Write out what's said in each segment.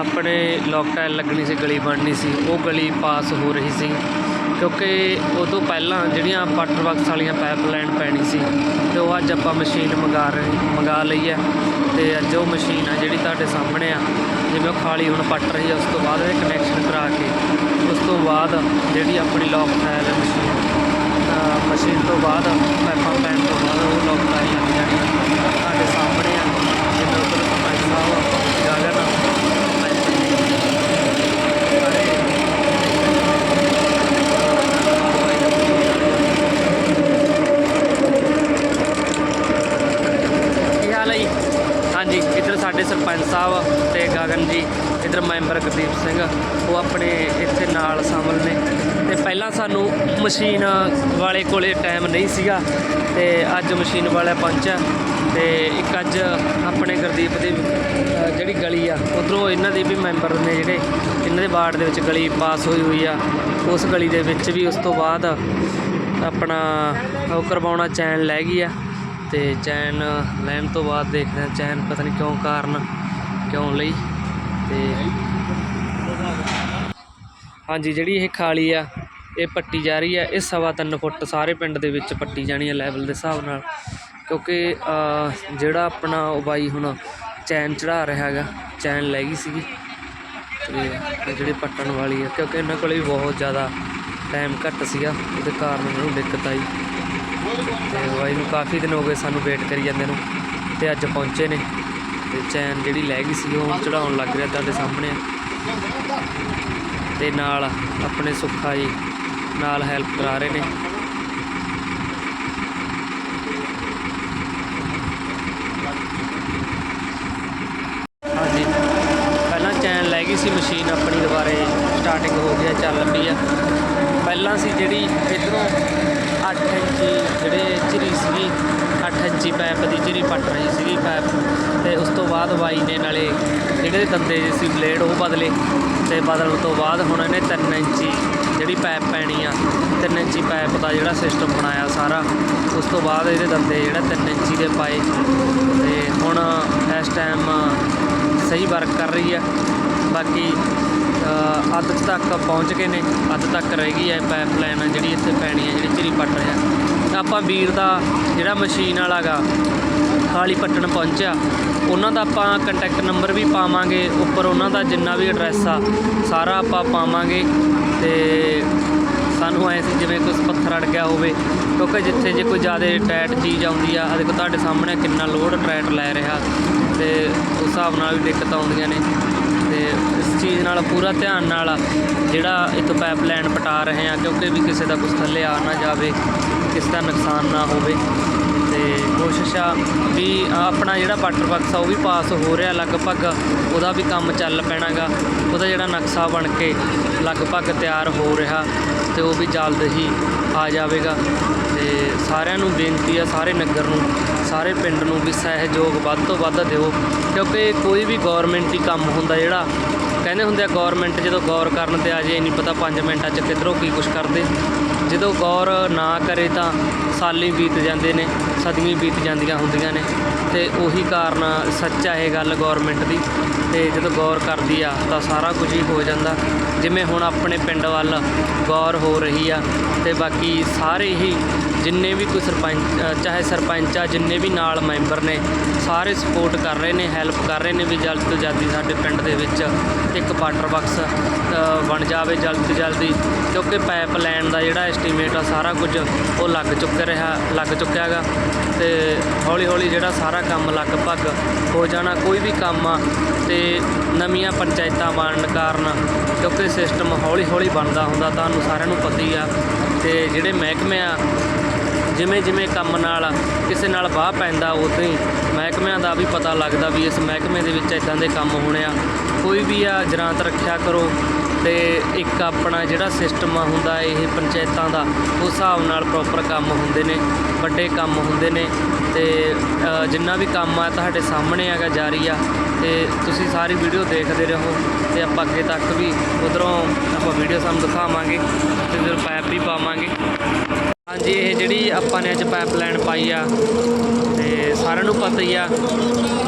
ਆਪਣੇ ਲੋਕ ਟਾਇਲ ਲੱਗਣੀ ਸੀ, ਗਲੀ ਬਣਨੀ ਸੀ, ਉਹ ਗਲੀ ਪਾਸ ਹੋ ਰਹੀ ਸੀ ਕਿਉਂਕਿ ਉਹ ਤੋਂ ਪਹਿਲਾਂ ਜਿਹੜੀਆਂ ਵਾਟਰ ਬਾਕਸ ਵਾਲੀਆਂ ਪਾਈਪਲਾਈਨ ਪੈਣੀ ਸੀ ਤੇ ਉਹ ਅੱਜ ਆਪਾਂ ਮਸ਼ੀਨ ਮੰਗਾ ਰਹੇ, ਮੰਗਾ ਲਈ ਹੈ ਤੇ ਅੱਜ ਉਹ ਮਸ਼ੀਨ ਆ ਜਿਹੜੀ ਤੁਹਾਡੇ ਸਾਹਮਣੇ ਆ, ਜਿਵੇਂ ਉਹ ਖਾਲੀ ਹੁਣ ਪੱਟ ਰਹੀ ਹੈ ਉਸ ਤੋਂ ਬਾਅਦ ਇਹ ਕਨੈਕਸ਼ਨ ਕਰਾ ਕੇ ਉਸ ਤੋਂ ਬਾਅਦ ਜਿਹੜੀ ਆਪਣੀ ਲੋਕ ਟਾਇਲ ਮਸ਼ੀਨ ਮਸ਼ੀਨ ਤੋਂ ਬਾਅਦ ਪਾਈਪਾਂ ਪੈਣ ਤੋਂ ਬਾਅਦ ਉਹ ਲੋਕ ਟਾਇਲ ਲੱਗ ਜਾਣੀ ਆ। ਤੁਹਾਡੇ ਸਾਹਮਣੇ ਆ ਜਿਵੇਂ ਉੱਧਰ ਸਰਪੰਚ ਸਾਹਿਬ ਗਗਨ ਸਾਰੇ ਕੀ ਹਾਲ ਹੈ ਜੀ ਹਾਂਜੀ ਇੱਧਰ ਸਾਡੇ ਸਰਪੰਚ ਸਾਹਿਬ ਤੇ ਗਗਨ ਜੀ ਇੱਧਰ ਮੈਂਬਰ ਗੁਰਦੀਪ ਸਿੰਘ ਉਹ ਆਪਣੇ ਇੱਥੇ ਨਾਲ ਸ਼ਾਮਲ ਨੇ। ਤੇ ਪਹਿਲਾਂ ਸਾਨੂੰ ਮਸ਼ੀਨ ਵਾਲੇ ਕੋਲੇ ਟਾਈਮ ਨਹੀਂ ਸੀਗਾ, ਤੇ ਅੱਜ ਮਸ਼ੀਨ ਵਾਲਾ ਪਹੁੰਚਿਆ। ਤੇ ਇੱਕ ਅੱਜ ਆਪਣੇ ਗੁਰਦੀਪ ਦੀ ਜਿਹੜੀ ਗਲੀ ਆ, ਉਧਰੋਂ ਇਹਨਾਂ ਦੇ ਵੀ ਮੈਂਬਰ ਨੇ ਜਿਹੜੇ, ਇਹਨਾਂ ਦੇ ਵਾਰਡ ਦੇ ਵਿੱਚ ਗਲੀ ਪਾਸ ਹੋਈ ਹੋਈ ਆ। ਉਸ ਗਲੀ ਦੇ ਵਿੱਚ ਵੀ ਉਸ ਤੋਂ ਬਾਅਦ ਆਪਣਾ ਉਹ ਕਰਵਾਉਣਾ ਚੈਨ ਲੈ ਗਈ ਆ। ਤੇ ਚੈਨ ਲੈਣ ਤੋਂ ਬਾਅਦ ਦੇਖਦੇ ਹਾਂ ਚੈਨ ਪਤਾ ਨਹੀਂ ਕਿਉਂ ਕਾਰਨ, ਕਿਉਂ ਲਈ। ਤੇ ਹਾਂਜੀ, ਜਿਹੜੀ ਇਹ ਖਾਲੀ ਆ, ਇਹ ਪੱਟੀ ਜਾ ਰਹੀ ਆ, ਇਹ ਸਵਾ ਤਿੰਨ ਫੁੱਟ ਸਾਰੇ ਪਿੰਡ ਦੇ ਵਿੱਚ ਪੱਟੀ ਜਾਣੀ ਆ ਲੈਵਲ ਦੇ ਹਿਸਾਬ ਨਾਲ। ਕਿਉਂਕਿ ਜਿਹੜਾ ਆਪਣਾ ਉਹ ਬਾਈ ਹੁਣ ਚੈਨ ਚੜਾ ਰਿਹਾ ਹੈਗਾ, ਚੈਨ ਲੈ ਗਈ ਸੀਗੀ। ਤੇ ਜਿਹੜੀ ਪੱਟਣ ਵਾਲੀ ਆ, ਕਿਉਂਕਿ ਇਹਨਾਂ ਕੋਲ ਵੀ ਬਹੁਤ ਜ਼ਿਆਦਾ ਟਾਈਮ ਘੱਟ ਸੀਗਾ, ਉਹਦੇ ਕਾਰਨ ਮੈਨੂੰ ਦਿੱਕਤ ਆਈ। ਤੇ ਬਾਈ ਨੂੰ ਕਾਫੀ ਦਿਨ ਹੋ ਗਏ ਸਾਨੂੰ ਵੇਟ ਕਰੀ ਜਾਂਦੇ ਨੂੰ, ਤੇ ਅੱਜ ਪਹੁੰਚੇ ਨੇ। ਤੇ ਚੈਨ ਜਿਹੜੀ ਲੈ ਗਈ ਸੀ ਉਹ ਚੜਾਉਣ ਲੱਗ ਰਿਹਾ ਤੁਹਾਡੇ ਸਾਹਮਣੇ। ਤੇ ਨਾਲ ਆਪਣੇ ਸੁੱਖਾ ਜੀ ਨਾਲ ਹੈਲਪ ਕਰਾ ਰਹੇ ਨੇ। ਹਾਂਜੀ। ਪਹਿਲਾਂ ਚੈਨ ਲੈ ਗਈ ਸੀ ਮਸ਼ੀਨ ਆਪਣੀ ਦੁਬਾਰੇ ਸਟਾਰਟਿੰਗ ਹੋ ਗਿਆ ਚੱਲ ਪਈ ਆ ਪਹਿਲਾਂ ਸੀ ਜਿਹੜੀ ਇਧਰੋਂ 8 ਇੰਚੀ ਜਿਹੜੇ ਝਰੀ ਸੀਗੀ 8 ਇੰਚੀ ਪਾਈਪ ਦੀ ਝਿਰੀ ਪੱਟ ਰਹੀ ਸੀਗੀ ਪਾਈਪ ਤੇ ਉਸ ਤੋਂ ਬਾਅਦ ਬਾਈ ਨੇ ਨਾਲੇ ਜਿਹੜੇ ਦੰਦੇ ਜਿਹੇ ਸੀ ਬਲੇਡ ਉਹ ਬਦਲੇ। ਤੇ ਬਦਲਣ ਤੋਂ ਬਾਅਦ ਹੁਣ ਇਹਨੇ 3 ਇੰਚੀ ਜਿਹੜੀ ਪਾਈਪ ਪੈਣੀ ਆ 3 ਇੰਚੀ ਪਾਈਪ ਦਾ ਜਿਹੜਾ ਸਿਸਟਮ ਬਣਾਇਆ ਸਾਰਾ। ਉਸ ਤੋਂ ਬਾਅਦ ਇਹਦੇ ਦੰਦੇ ਜਿਹੜਾ 3 ਇੰਚੀ ਦੇ ਪਾਏ। ਤੇ ਹੁਣ ਇਸ ਟਾਈਮ ਸਹੀ ਵਰਕ ਕਰ ਰਹੀ ਆ। ਬਾਕੀ ਅੱਧ ਤੱਕ ਪਹੁੰਚ ਗਏ ਨੇ, ਅੱਧ ਤੱਕ ਰਹਿ ਗਈ ਹੈ ਪਾਈਪਲਾਈਨ ਜਿਹੜੀ ਇੱਥੇ ਪੈਣੀ ਹੈ, ਜਿਹੜੀ ਝਿਰੀ ਪੱਟ ਰਿਹਾ। ਤਾਂ ਆਪਾਂ ਵੀਰ ਦਾ ਜਿਹੜਾ ਮਸ਼ੀਨ ਵਾਲਾ ਗਾ, ਖਾਲੀ ਪੱਟਣ ਪਹੁੰਚਿਆ, ਉਹਨਾਂ ਦਾ ਆਪਾਂ ਕੰਟੈਕਟ ਨੰਬਰ ਵੀ ਪਾਵਾਂਗੇ, ਉੱਪਰ ਉਹਨਾਂ ਦਾ ਜਿੰਨਾ ਵੀ ਐਡਰੈਸ ਆ, ਸਾਰਾ ਆਪਾਂ ਪਾਵਾਂਗੇ। ਤੇ ਸਾਨੂੰ ਐ ਸੀ ਜਿਵੇਂ ਕੁਝ ਪੱਥਰ ਅੜ ਗਿਆ ਹੋਵੇ, ਕਿਉਂਕਿ ਜਿੱਥੇ ਜੇ ਕੋਈ ਜ਼ਿਆਦਾ ਟਾਇਟ ਚੀਜ਼ ਆਉਂਦੀ ਆ ਆ ਦੇਖੋ ਤੁਹਾਡੇ ਸਾਹਮਣੇ ਕਿੰਨਾ ਲੋਡ ਟਰੈਟ ਲੈ ਰਿਹਾ, ਤੇ ਉਸ ਹਿਸਾਬ ਨਾਲ ਵੀ ਦਿੱਕਤ ਆਉਂਦੀਆਂ ਨੇ। ਇਸ ਚੀਜ਼ ਨਾਲ, ਪੂਰਾ ਧਿਆਨ ਨਾਲ ਜਿਹੜਾ ਇੱਕ ਪਾਈਪਲਾਈਨ ਪਟਾ ਰਹੇ ਆ ਕਿਉਂਕਿ ਵੀ ਕਿਸੇ ਦਾ ਕੁਝ ਥੱਲੇ ਆ ਨਾ ਜਾਵੇ, ਕਿਸੇ ਦਾ ਨੁਕਸਾਨ ਨਾ ਹੋਵੇ। ਤੇ ਕੋਸ਼ਿਸ਼ ਆ ਵੀ ਆਪਣਾ ਜਿਹੜਾ ਵਾਟਰ ਬਾਕਸ ਆ, ਉਹ ਵੀ ਪਾਸ ਹੋ ਰਿਹਾ ਲਗਭਗ, ਉਹਦਾ ਵੀ ਕੰਮ ਚੱਲ ਪੈਣਾਗਾ। ਉਹਦਾ ਜਿਹੜਾ ਨਕਸ਼ਾ ਬਣ ਕੇ ਲਗਭਗ ਤਿਆਰ ਹੋ ਰਿਹਾ। ਤੇ ਉਹ ਵੀ ਜਲਦ ਹੀ ਆ ਜਾਵੇਗਾ। ਤੇ ਸਾਰਿਆਂ ਨੂੰ ਬੇਨਤੀ ਆ, ਸਾਰੇ ਨਗਰ ਨੂੰ, ਸਾਰੇ ਪਿੰਡ ਨੂੰ ਵੀ ਸਹਿਯੋਗ ਵੱਧ ਤੋਂ ਵੱਧ ਦਿਓ। ਕਿਉਂਕਿ ਕੋਈ ਵੀ ਗਵਰਨਮੈਂਟ ਹੀ ਕੰਮ ਹੁੰਦਾ ਜਿਹੜਾ, ਕਹਿੰਦੇ ਹੁੰਦੇ ਆ ਗਵਰਨਮੈਂਟ ਜਦੋਂ ਗੌਰ ਕਰਨ ਤੇ ਆ ਜੇ ਨਹੀਂ ਪਤਾ 5 ਮਿੰਟਾਂ 'ਚ ਕਿੱਧਰੋਂ ਕੀ ਕੁਝ ਕਰਦੇ। ਜਦੋਂ ਗੌਰ ਨਾ ਕਰੇ ਤਾਂ ਸਾਲੀ ਬੀਤ ਜਾਂਦੇ ਨੇ ਸਦੀਆਂ ਬੀਤ ਜਾਂਦੀਆਂ ਹੁੰਦੀਆਂ ਨੇ ਤੇ ਉਹੀ ਕਾਰਨ ਸੱਚਾ ਇਹ ਗੱਲ ਗਵਰਨਮੈਂਟ ਦੀ ਤੇ ਜਦੋਂ ਗੌਰ ਕਰਦੀ ਆ ਤਾਂ ਸਾਰਾ ਕੁਝ ਹੀ ਹੋ ਜਾਂਦਾ। ਜਿਵੇਂ ਹੁਣ ਆਪਣੇ ਪਿੰਡ ਵੱਲ ਗੌਰ ਹੋ ਰਹੀ ਆ ਤੇ ਬਾਕੀ ਸਾਰੇ ਹੀ ਜਿੰਨੇ ਵੀ ਕੋਈ ਸਰਪੰਚ ਚਾਹੇ ਸਰਪੰਚ ਆ, ਜਿੰਨੇ ਵੀ ਨਾਲ ਮੈਂਬਰ ਨੇ, ਸਾਰੇ ਸਪੋਰਟ ਕਰ ਰਹੇ ਨੇ ਹੈਲਪ ਕਰ ਰਹੇ ਨੇ ਵੀ ਜਲਦ ਤੋਂ ਜਲਦੀ ਸਾਡੇ ਪਿੰਡ ਦੇ ਵਿੱਚ ਇੱਕ ਵਾਟਰ ਬਾਕਸ ਬਣ ਜਾਵੇ ਜਲਦ ਤੋਂ ਜਲਦੀ। ਕਿਉਂਕਿ ਪਾਈਪ ਲਾਈਨ ਦਾ ਜਿਹੜਾ ਐਸਟੀਮੇਟ ਆ, ਸਾਰਾ ਕੁਝ ਉਹ ਲੱਗ ਚੁੱਕਿਆ ਰਿਹਾ, ਲੱਗ ਚੁੱਕਿਆ ਗਾ ਤੇ ਹੌਲੀ ਹੌਲੀ ਜਿਹੜਾ ਸਾਰਾ ਕੰਮ ਲਗਭਗ ਹੋ ਜਾਣਾ, ਕੋਈ ਵੀ ਕੰਮ ਆ, ਤੇ ਨਵੀਆਂ ਪੰਚਾਇਤਾਂ ਬਣਨ ਕਾਰਨ, ਕਿਉਂਕਿ ਸਿਸਟਮ ਹੌਲੀ ਹੌਲੀ ਬਣਦਾ ਹੁੰਦਾ, ਤੁਹਾਨੂੰ ਸਾਰਿਆਂ ਨੂੰ ਪਤਾ ਹੀ ਆ। ਤੇ ਜਿਹੜੇ ਮਹਿਕਮੇ ਆ ਜਿਵੇਂ ਜਿਵੇਂ ਕੰਮ ਨਾਲ ਕਿਸੇ ਨਾਲ ਵਾਹ ਪੈਂਦਾ, ਉਦੋਂ ਹੀ ਮਹਿਕਮਿਆਂ ਦਾ ਵੀ ਪਤਾ ਲੱਗਦਾ ਵੀ ਇਸ ਮਹਿਕਮੇ ਦੇ ਵਿੱਚ ਇਦਾਂ ਦੇ ਕੰਮ ਹੋਣੇ ਆ। ਕੋਈ ਵੀ ਆ ਜਰਾਂਤ ਰੱਖਿਆ ਕਰੋ ਤੇ ਇੱਕ ਆਪਣਾ ਜਿਹੜਾ ਸਿਸਟਮ ਹੁੰਦਾ ਇਹ ਪੰਚਾਇਤਾਂ ਦਾ, ਉਸ ਹਿਸਾਬ ਨਾਲ ਪ੍ਰੋਪਰ ਕੰਮ ਹੁੰਦੇ ਨੇ, ਵੱਡੇ ਕੰਮ ਹੁੰਦੇ ਨੇ ਤੇ ਜਿੰਨਾ ਵੀ ਕੰਮ ਆ ਤੁਹਾਡੇ ਸਾਹਮਣੇ ਹੈਗਾ ਜਾਰੀ ਆ ਤੇ ਤੁਸੀਂ ਸਾਰੀ ਵੀਡੀਓ ਦੇਖਦੇ ਰਹੋ ਤੇ ਆਪਾਂ ਅੱਗੇ ਤੱਕ ਵੀ ਉਧਰੋਂ ਆਪਾਂ ਵੀਡੀਓ ਸਾਨੂੰ ਦਿਖਾਵਾਂਗੇ ਤੇ ਫਿਰ ਪੈਪ ਵੀ ਪਾਵਾਂਗੇ। ਹਾਂਜੀ ਇਹ ਜਿਹੜੀ ਆਪਾਂ ਨੇ ਅੱਜ ਪਾਈਪਲਾਈਨ ਪਾਈ ਆ ਤੇ ਸਾਰਿਆਂ ਨੂੰ ਪਤਾ ਹੀ ਆ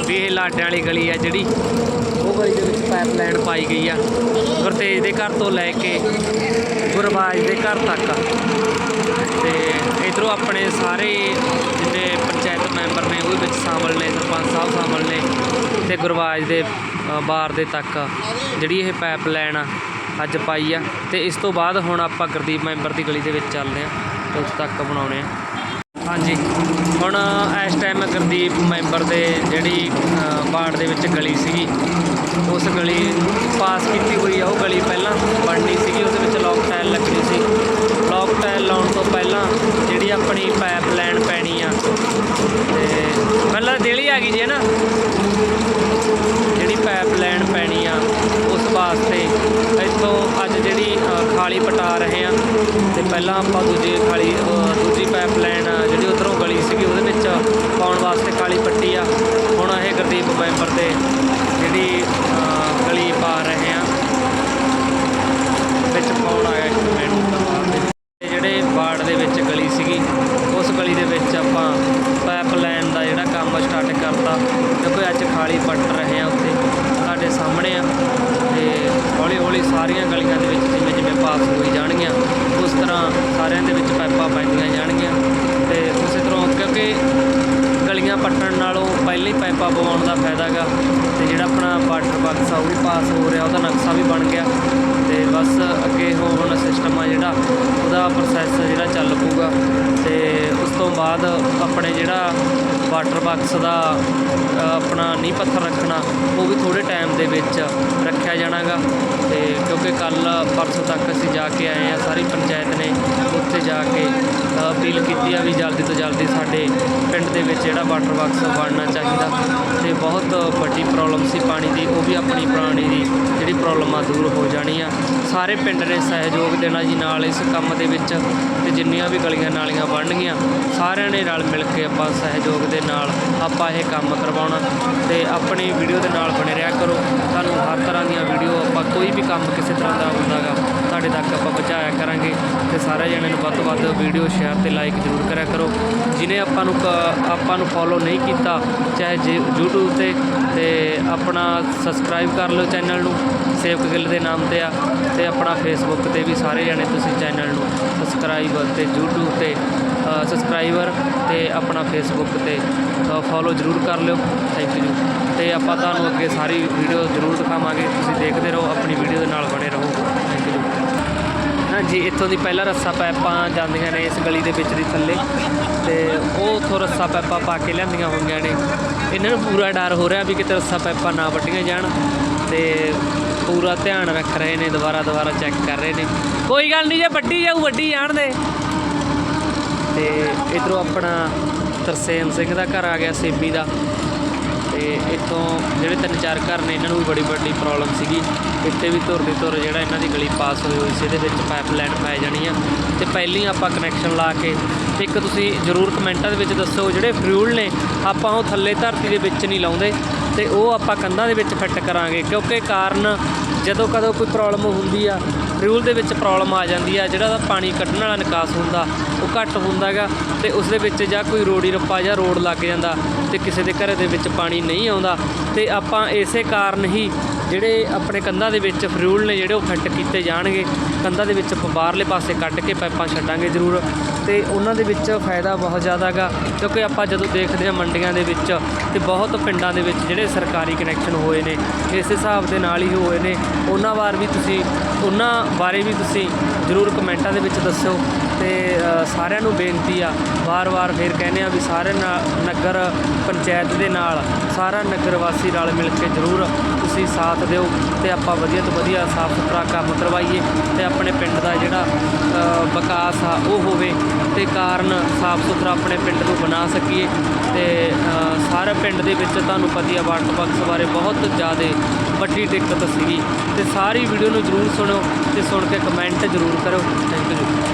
ਵੀ ਇਹ ਲਾਡਿਆਂ ਵਾਲੀ ਗਲੀ ਆ ਜਿਹੜੀ ਉਹ ਗਲੀ ਦੇ ਵਿੱਚ ਪਾਈਪ ਪਾਈਪ ਪਾਈ ਗਈ ਆ। ਗੁਰਤੇਜ ਦੇ ਘਰ ਤੋਂ ਲੈ ਕੇ ਗੁਰਬਾਜ ਦੇ ਘਰ ਤੱਕ ਤੇ ਇਧਰੋਂ ਆਪਣੇ ਸਾਰੇ ਜਿੰਨੇ ਪੰਚਾਇਤ ਮੈਂਬਰ ਨੇ ਉਹ ਵਿੱਚ ਸ਼ਾਮਲ ਨੇ ਸਰਪੰਚ ਸਾਹਿਬ ਸ਼ਾਮਲ ਨੇ ਤੇ ਗੁਰਬਾਜ ਦੇ ਅ, ਬਾਰ ਦੇ ਤੱਕ ਜਿਹੜੀ ਇਹ ਪਾਈਪ ਲਾਈਨ ਆ ਅੱਜ ਪਾਈ ਆ। ਤੇ ਇਸ ਤੋਂ ਬਾਅਦ ਹੁਣ ਆਪਾਂ ਗੁਰਦੀਪ ਮੈਂਬਰ ਦੀ ਗਲੀ ਦੇ ਵਿੱਚ ਚੱਲਦੇ ਆ। ਤੇ ਤੱਕ ਬਣਾਉਣੇ ਆ। ਹਾਂਜੀ। ਹੁਣ ਇਸ ਟਾਈਮ ਗੁਰਦੀਪ ਮੈਂਬਰ ਦੇ ਜਿਹੜੀ ਅ, ਵਾਰਡ ਦੇ ਵਿੱਚ ਗਲੀ ਸੀਗੀ ਉਸ ਗਲੀ ਪਾਸ ਕੀਤੀ ਹੋਈ ਆ। ਉਹ ਗਲੀ ਪਹਿਲਾਂ ਬਣਨੀ ਸੀਗੀ ਉਹਦੇ ਵਿੱਚ ਲੌਕ ਟਾਇਲ ਲੱਗਣੀ ਸੀ। ਲੌਕ ਟਾਇਲ ਲਾਉਣ ਤੋਂ ਪਹਿਲਾਂ ਜਿਹੜੀ ਆਪਣੀ ਪਾਈਪ ਲਾਈਨ ਪੈਣੀ ਆ ਤੇ ਪਹਿਲਾਂ ਦੇਲੀ ਆ ਗਈ ਜੀ ਹੈ ਨਾ। ਜਿਹੜੀ ਪਾਈਪ ਲਾਈਨ ਪੈਣੀ ਆ ਉਸ ਵਾਸਤੇ ਖਾਲੀ ਪਟਾ ਰਹੇ ਆ। ਤੇ ਪਹਿਲਾਂ ਆਪਾਂ ਦੂਜੀ ਖਾਲੀ ਦੂਜੀ ਪਾਈਪਲਾਈਨ ਜਿਹੜੀ ਉਧਰੋਂ ਗਲੀ ਸੀਗੀ, ਉਹਦੇ ਵਿੱਚ ਪਾਉਣ ਵਾਸਤੇ ਕਾਲੀ ਪੱਟੀ ਆ। ਹੁਣ ਇਹ ਗੁਰਦੀਪ ਮੈਂਬਰ ਦੇ ਜਿਹੜੀ ਅ, ਗਲੀ ਪਾ ਰਹੇ ਆ ਵਿੱਚ ਪਾਉਣ ਆਇਆ ਇੱਕ ਮਿੰਟ ਤੇ ਜਿਹੜੇ ਵਾਰਡ ਦੇ ਵਿੱਚ ਗਲੀ ਸੀਗੀ ਉਸ ਗਲੀ ਦੇ ਵਿੱਚ ਆਪਾਂ ਪਾਈਪ ਲਾਈਨ ਦਾ ਜਿਹੜਾ ਕੰਮ ਸਟਾਰਟ ਕਰਤਾ ਕਿਉਂਕਿ ਅੱਜ ਖਾਲੀ ਪੱਟ ਰਹੇ ਆ ਉੱਥੇ ਤੁਹਾਡੇ ਸਾਹਮਣੇ ਆ ਤੇ ਹੌਲੀ ਹੌਲੀ ਸਾਰੀਆਂ ਗਲੀਆਂ ਦੇ ਵਿੱਚ ਜਿਵੇਂ ਜਿਵੇਂ ਪਾਸ ਹੋਈ ਜਾਣਗੀਆਂ ਉਸ ਤਰ੍ਹਾਂ ਸਾਰਿਆਂ ਦੇ ਵਿੱਚ ਪਾਈਪਾਂ ਪੈਂਦੀਆਂ ਜਾਣਗੀਆਂ ਤੇ ਉਸੇ ਤਰ੍ਹਾਂ ਕਿਉਂਕਿ ਗਲੀਆਂ ਪੱਟਣ ਨਾਲੋਂ ਪਹਿਲਾਂ ਪਵਾਉਣ ਦਾ ਫਾਇਦਾ ਗਾ। ਤੇ ਜਿਹੜਾ ਆਪਣਾ ਵਾਟਰ ਬਾਕਸ ਆ, ਉਹ ਵੀ ਪਾਸ ਹੋ ਰਿਹਾ, ਉਹਦਾ ਨਕਸ਼ਾ ਵੀ ਬਣ ਗਿਆ। ਤੇ ਬਸ ਅੱਗੇ ਹੋ ਹੁਣ ਸਿਸਟਮ ਆ ਜਿਹੜਾ, ਉਹਦਾ ਪ੍ਰੋਸੈਸ ਜਿਹੜਾ ਚੱਲ ਪੂਗਾ ਤੇ ਉਸ ਤੋਂ ਬਾਅਦ ਆਪਣੇ ਜਿਹੜਾ ਵਾਟਰ ਬਾਕਸ ਦਾ ਆਪਣਾ ਨੀਂਹ ਪੱਥਰ ਰੱਖਣਾ, ਉਹ ਵੀ ਥੋੜੇ ਟਾਈਮ ਦੇ ਵਿੱਚ ਰੱਖਿਆ ਜਾਣਾਗਾ। ਤੇ ਕਿਉਂਕਿ ਕੱਲ ਪਰਸੋਂ ਤੱਕ ਅਸੀਂ ਜਾ ਕੇ ਆਏ ਆ, ਸਾਰੀ ਪੰਚਾਇਤ ਨੇ ਉੱਥੇ ਜਾ ਕੇ ਅਪੀਲ ਕੀਤੀ ਆ ਵੀ ਜਲਦੀ ਤੋਂ ਜਲਦੀ ਸਾਡੇ ਪਿੰਡ ਦੇ ਵਿੱਚ ਜਿਹੜਾ ਵਾਟਰ ਬਾਕਸ ਬਣਨਾ ਚਾਹੀਦਾ ਤੇ ਬਹੁਤ ਵੱਡੀ ਪ੍ਰੋਬਲਮ ਸੀ ਪਾਣੀ ਦੀ, ਉਹ ਵੀ ਆਪਣੀ ਪੁਰਾਣੀ ਦੀ ਜਿਹੜੀ ਪ੍ਰੋਬਲਮ ਆ ਦੂਰ ਹੋ ਜਾਣੀ ਆ। ਸਾਰੇ ਪਿੰਡ ਨੇ ਸਹਿਯੋਗ ਦੇਣਾ ਜੀ, ਨਾਲ ਇਸ ਕੰਮ ਦੇ ਵਿੱਚ ਤੇ ਜਿੰਨੀਆਂ ਵੀ ਗਲੀਆਂ ਨਾਲੀਆਂ ਬਣਨਗੀਆਂ, ਸਾਰਿਆਂ ਨੇ ਰਲ ਮਿਲ ਕੇ ਆਪਾਂ ਸਹਿਯੋਗ ਦੇ ਨਾਲ ਆਪਾਂ ਇਹ ਕੰਮ ਕਰਵਾਉਣਾ ਤੇ ਆਪਣੀ ਵੀਡੀਓ ਦੇ ਨਾਲ ਬਣੇ ਰਿਹਾ ਕਰੋ। ਤੁਹਾਨੂੰ ਹਰ ਤਰ੍ਹਾਂ ਦੀਆਂ ਵੀਡੀਓ ਕੋਈ ਵੀ ਕੰਮ ਕਿਸੇ ਤਰ੍ਹਾਂ ਦਾ ਹੁੰਦਾਗਾ, ਤੁਹਾਡੇ ਤੱਕ ਆਪਾਂ ਪਹੁੰਚਾਇਆ ਕਰਾਂਗੇ ਤੇ ਸਾਰੇ ਜਣਿਆਂ ਨੂੰ ਵੱਧ ਤੋਂ ਵੱਧ ਵੀਡੀਓ ਸ਼ੇਅਰ ਤੇ ਲਾਈਕ ਜ਼ਰੂਰ ਕਰਿਆ ਕਰੋ। ਜਿਨੇ ਆਪਾਂ ਨੂੰ ਕ- ਆਪਾਂ ਨੂੰ ਫੋਲੋ ਨਹੀਂ ਕੀਤਾ, ਚਾਹੇ ਜੇ YouTube ਤੇ ਤੇ ਆਪਣਾ ਸਬਸਕ੍ਰਾਈਬ ਕਰ ਲਓ ਚੈਨਲ ਨੂੰ, ਸੇਵਕ ਗਿੱਲ ਦੇ ਨਾਮ ਤੇ ਆ, ਤੇ ਆਪਣਾ Facebook ਤੇ ਵੀ ਸਾਰੇ ਜਣੇ ਤੁਸੀਂ ਚੈਨਲ ਨੂੰ ਸਬਸਕ੍ਰਾਈਬ ਤੇ YouTube ਤੇ ਸਬਸਕ੍ਰਾਈਬਰ ਅਤੇ ਆਪਣਾ ਫੇਸਬੁੱਕ ਤੇ ਫੋਲੋ ਜ਼ਰੂਰ ਕਰ ਲਿਓ। ਥੈਂਕ ਯੂ ਅਤੇ ਆਪਾਂ ਤੁਹਾਨੂੰ ਅੱਗੇ ਸਾਰੀ ਵੀਡੀਓ ਜ਼ਰੂਰ ਦਿਖਾਵਾਂਗੇ। ਤੁਸੀਂ ਦੇਖਦੇ ਰਹੋ, ਆਪਣੀ ਵੀਡੀਓ ਦੇ ਨਾਲ ਬਣੇ ਰਹੋ। ਥੈਂਕ ਯੂ ਹਾਂਜੀ, ਇੱਥੋਂ ਦੀ ਪਹਿਲਾ ਰੱਸਾ ਪਾਈਪਾਂ ਜਾਂਦੀਆਂ ਨੇ ਇਸ ਗਲੀ ਦੇ ਵਿੱਚ ਦੀ ਥੱਲੇ। ਤੇ ਉਹ ਉੱਥੋਂ ਰੱਸਾ ਪਾਈਪਾਂ ਪਾ ਕੇ ਲਿਆਂਦੀਆਂ ਹੋਈਆਂ ਨੇ। ਇਹਨਾਂ ਨੂੰ ਪੂਰਾ ਡਰ ਹੋ ਰਿਹਾ ਵੀ ਕਿਤੇ ਰੱਸਾ ਪਾਈਪਾਂ ਨਾ ਵੱਢੀਆਂ ਜਾਣ। ਤੇ ਪੂਰਾ ਧਿਆਨ ਰੱਖ ਰਹੇ ਨੇ ਦੁਬਾਰਾ ਦੁਬਾਰਾ ਚੈੱਕ ਕਰ ਰਹੇ ਨੇ। ਕੋਈ ਗੱਲ ਨਹੀਂ, ਜੇ ਵੱਡੀ ਜਾਊ ਵੱਡੀ ਜਾਣ ਦੇ। ਇਧਰੋਂ ਆਪਣਾ ਤਰਸੇਮ ਸਿੰਘ ਦਾ ਘਰ ਆ ਗਿਆ ਸੇਬੀ ਦਾ। ਤੇ ਇੱਥੋਂ ਜਿਹੜੇ ਤਿੰਨ ਚਾਰ ਘਰ ਨੇ, ਇਹਨਾਂ ਨੂੰ ਵੀ ਬੜੀ ਵੱਡੀ ਪ੍ਰੋਬਲਮ ਸੀਗੀ। ਇੱਥੇ ਵੀ ਧੁਰ ਦੀ ਧੁਰ ਜਿਹੜਾ ਇਹਨਾਂ ਦੀ ਗਲੀ ਪਾਸ ਹੋਈ ਹੋਈ ਸੀ, ਇਹਦੇ ਵਿੱਚ ਪਾਈਪ ਲਾਈਨ ਪਾਈ ਜਾਣੀ ਆ। ਤੇ ਪਹਿਲਾਂ ਹੀ ਆਪਾਂ ਕਨੈਕਸ਼ਨ ਲਾ ਕੇ ਤੇ ਇੱਕ ਤੁਸੀਂ ਜ਼ਰੂਰ ਕਮੈਂਟਾਂ ਦੇ ਵਿੱਚ ਦੱਸੋ, ਜਿਹੜੇ ਫਿਊਲ ਨੇ, ਆਪਾਂ ਉਹ ਥੱਲੇ ਧਰਤੀ ਦੇ ਵਿੱਚ ਨਹੀਂ ਲਾਉਂਦੇ। ਤੇ ਉਹ ਆਪਾਂ ਕੰਧਾਂ ਦੇ ਵਿੱਚ ਫਿੱਟ ਕਰਾਂਗੇ, ਕਿਉਂਕਿ ਕਾਰਨ ਜਦੋਂ ਕਦੋਂ ਕੋਈ ਪ੍ਰੋਬਲਮ ਹੁੰਦੀ ਆ ਫਿਊਲ ਦੇ ਵਿੱਚ ਪ੍ਰੋਬਲਮ ਆ ਜਾਂਦੀ ਆ, ਜਿਹੜਾ ਉਹਦਾ ਪਾਣੀ ਕੱਢਣ ਵਾਲਾ ਨਿਕਾਸ ਹੁੰਦਾ, ਉਹ ਘੱਟ ਹੁੰਦਾ ਹੈਗਾ ਤੇ ਉਸ ਦੇ ਵਿੱਚ ਜਾਂ ਕੋਈ ਰੋੜੀ ਰੱਪਾ ਜਾਂ ਰੋਡ ਲੱਗ ਜਾਂਦਾ ਤੇ ਕਿਸੇ ਦੇ ਘਰ ਦੇ ਵਿੱਚ ਪਾਣੀ ਨਹੀਂ ਆਉਂਦਾ। ਤੇ ਆਪਾਂ ਇਸੇ ਕਾਰਨ ਹੀ ਜਿਹੜੇ ਆਪਣੇ ਕੰਧਾਂ ਦੇ ਵਿੱਚ ਫਿਊਲ ਨੇ ਜਿਹੜੇ ਉਹ ਫਿੱਟ ਕੀਤੇ ਜਾਣਗੇ। ਕੰਧਾਂ ਦੇ ਵਿੱਚ ਬਾਹਰਲੇ ਪਾਸੇ ਕੱਢ ਕੇ ਪਾਈਪਾਂ ਛੱਡਾਂਗੇ ਜ਼ਰੂਰ ਤੇ ਉਹਨਾਂ ਦੇ ਵਿੱਚ ਫਾਇਦਾ ਬਹੁਤ ਜ਼ਿਆਦਾ ਗਾ ਕਿਉਂਕਿ ਆਪਾਂ ਜਦੋਂ ਦੇਖਦੇ ਹਾਂ ਮੰਡੀਆਂ ਦੇ ਵਿੱਚ ਤੇ ਬਹੁਤ ਪਿੰਡਾਂ ਦੇ ਵਿੱਚ ਜਿਹੜੇ ਸਰਕਾਰੀ ਕਨੈਕਸ਼ਨ ਹੋਏ ਨੇ, ਇਸ ਹਿਸਾਬ ਦੇ ਨਾਲ ਹੀ ਹੋਏ ਨੇ, ਉਹਨਾਂ ਵਾਰ ਵੀ ਤੁਸੀਂ, ਉਹਨਾਂ ਬਾਰੇ ਵੀ ਤੁਸੀਂ ਜ਼ਰੂਰ ਕਮੈਂਟਾਂ ਦੇ ਵਿੱਚ ਦੱਸਿਓ। ਤੇ ਸਾਰਿਆਂ ਨੂੰ ਬੇਨਤੀ ਆ, ਵਾਰ-ਵਾਰ ਫੇਰ ਕਹਿੰਦੇ ਆ ਵੀ ਸਾਰੇ ਨਾ- ਨਗਰ ਪੰਚਾਇਤ ਦੇ ਨਾਲ, ਸਾਰਾ ਨਗਰ ਵਾਸੀ ਰਲ ਮਿਲ ਕੇ ਜ਼ਰੂਰ ਤੁਸੀਂ ਸਾਥ ਦਿਓ ਤੇ ਆਪਾਂ ਵਧੀਆ ਤੋਂ ਵਧੀਆ ਸਾਫ਼ ਸੁਥਰਾ ਕੰਮ ਕਰਵਾਈਏ ਤੇ ਆਪਣੇ ਪਿੰਡ ਦਾ ਜਿਹੜਾ ਵਿਕਾਸ ਆ ਉਹ ਹੋਵੇ ਤੇ ਕਾਰਨ ਸਾਫ਼ ਸੁਥਰਾ ਆਪਣੇ ਪਿੰਡ ਨੂੰ ਬਣਾ ਸਕੀਏ ਤੇ ਸਾਰੇ ਪਿੰਡ ਦੇ ਵਿੱਚ ਤੁਹਾਨੂੰ ਪਤਾ ਆ ਵਾਟਰ ਬਾਕਸ ਬਾਰੇ ਬਹੁਤ ਜ਼ਿਆਦਾ ਵੱਡੀ ਦਿੱਕਤ ਸੀਗੀ ਤੇ ਸਾਰੀ ਵੀਡੀਓ ਨੂੰ ਜ਼ਰੂਰ ਸੁਣਿਓ ਤੇ ਸੁਣ ਕੇ ਕਮੈਂਟ ਜ਼ਰੂਰ ਕਰੋ ਥੈਂਕ ਯੂ